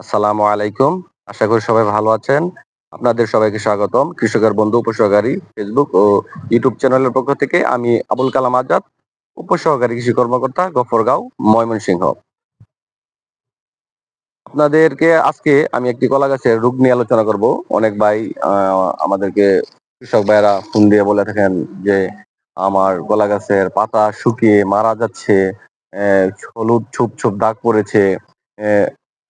আসসালামু আলাইকুম। আশা করি সবাই ভালো আছেন। আপনাদের সবাইকে স্বাগতম। কৃষকের বন্ধু, উপসহকারী ফেসবুক ও ইউটিউব চ্যানেলের পক্ষ থেকে আমি আবুল কালাম আজাদ, উপসহকারী কৃষি কর্মকর্তা গফরগাঁও, ময়মনসিংহ। আপনাদেরকে আজকে আমি একটি কলা গাছের রোগ নিয়ে আলোচনা করব। অনেক ভাই আমাদেরকে কৃষক ভাইরা ফোন দিয়ে বলে থাকেন যে, আমার কলা গাছের পাতা শুকিয়ে মারা যাচ্ছে হলুদ ছুপ ছুপ দাগ পড়েছে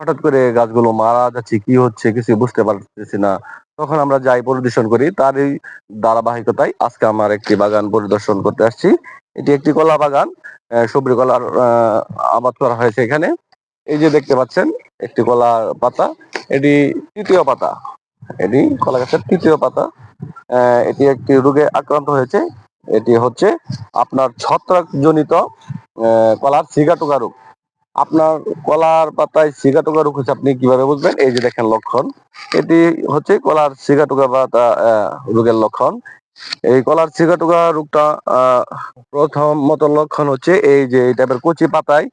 হঠাৎ করে গাছগুলো মারা যাচ্ছে, কি হচ্ছে কিছু বুঝতে পারতেছি না। তখন আমরা যাই পরিদর্শন করি তার এই ধারাবাহিকতায় আজকে আমার একটি বাগান পরিদর্শন করতে আসছি। এটি একটি কলা বাগান সবরি কলার আবাদ করা হয়েছে এখানে। এই যে দেখতে পাচ্ছেন, একটি কলা পাতা, এটি তৃতীয় পাতা। এটি কলা গাছের তৃতীয় পাতা। এটি একটি রোগে আক্রান্ত হয়েছে। এটি হচ্ছে আপনার ছত্রাক জনিত কলার সিগাটোকা রোগ। আপনার কলার পাতায় সিগাটোকা রোগ হচ্ছে আপনি কীভাবে বুঝবেন? এই যে দেখেন লক্ষণ। এটি হচ্ছে কলার সিগাটোকা পাতা আহ, রোগের লক্ষণ। এই কলার সিগাটোকা রোগটা আহ, প্রথমত লক্ষণ হচ্ছে এই যে এই টাইপের কচি পাতায়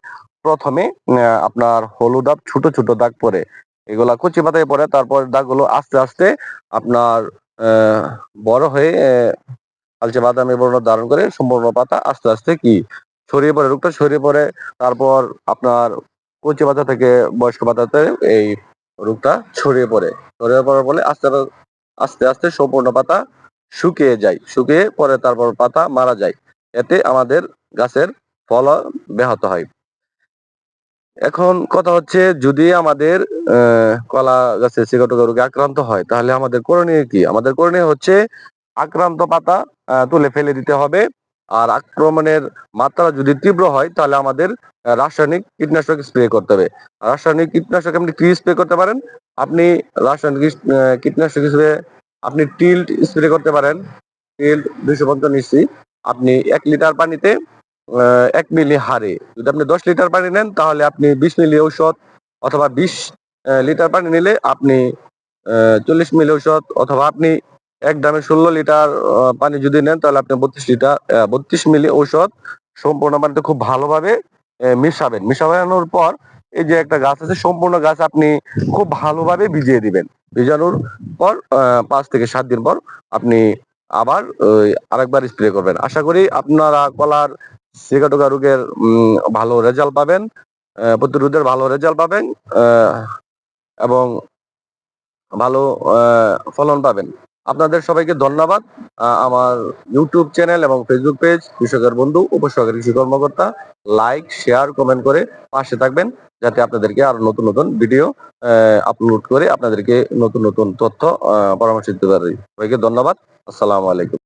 প্রথমে আপনার হলুদ আব ছোট ছোট দাগ পড়ে। এগুলা কচি পাতায় পড়ে তারপর দাগগুলো আস্তে আস্তে আপনার বড় হয়ে আহ, কালচে বাদামি বর্ণ ধারণ করে সম্পূর্ণ পাতা আস্তে আস্তে কি ছড়িয়ে পড়ে, রোগটা ছড়িয়ে পড়ে, তারপর আপনার কচি পাতা থেকে বয়স্ক পাতাতে এই রোগটা ছড়িয়ে পড়ে। ছড়িয়ে পড়ার ফলে আস্তে আস্তে আস্তে সম্পূর্ণ পাতা শুকিয়ে যায়। শুকিয়ে পরে তারপর পাতা মারা যায়। এতে আমাদের গাছের ফল ব্যাহত হয়। এখন কথা হচ্ছে, যদি আমাদের কলা গাছে সিগাটোকা রোগে আক্রান্ত হয়, তাহলে আমাদের করণীয় কি? আমাদের করণীয় হচ্ছে, আক্রান্ত পাতা তুলে ফেলে দিতে হবে। আর আক্রমণের মাত্রা যদি তীব্র হয়, তাহলে আমাদের রাসায়নিক কীটনাশক স্প্রে করতে হবে। রাসায়নিক কীটনাশক আপনি কি স্প্রে করতে পারেন? আপনি রাসায়নিক কীটনাশক স্প্রে আপনি টিল্ট স্প্রে করতে পারেন। টিল্ট দুইশো পঞ্চান্ন ইসি আপনি এক লিটার পানিতে এক মিলি হারে। যদি আপনি দশ লিটার পানি নেন, তাহলে আপনি বিশ মিলি ঔষধ অথবা বিশ লিটার পানি নিলে আপনি চল্লিশ মিলি ঔষধ অথবা আপনি এক ড্রামে ষোলো লিটার পানি যদি নেন, তাহলে আপনি বত্রিশ লিটার বত্রিশ মিলি ঔষধ সম্পূর্ণ পানিতে খুব ভালোভাবে মিশাবেন। মিশানোর পর এই যে একটা গাছ আছে, সম্পূর্ণ গাছ আপনি খুব ভালোভাবে ভিজিয়ে দিবেন। ভিজানোর পর পাঁচ থেকে সাত দিন পর আপনি আবার আরেকবার স্প্রে করবেন। আশা করি আপনারা কলার, সিগাটোকা রোগের ভালো রেজাল্ট পাবেন প্রতিরোধের ভালো রেজাল্ট পাবেন এবং ভালো ফলন পাবেন। আপনাদের সবাইকে ধন্যবাদ। আমার ইউটিউব চ্যানেল এবং ফেসবুক পেজ কৃষকের বন্ধু, উপসহকারী কৃষি কর্মকর্তা লাইক শেয়ার কমেন্ট করে পাশে থাকবেন, যাতে আপনাদেরকে আরও নতুন নতুন ভিডিও আপলোড করে আপনাদেরকে নতুন নতুন তথ্য পরামর্শ দিতে পারি। সবাইকে ধন্যবাদ। আসসালামু আলাইকুম।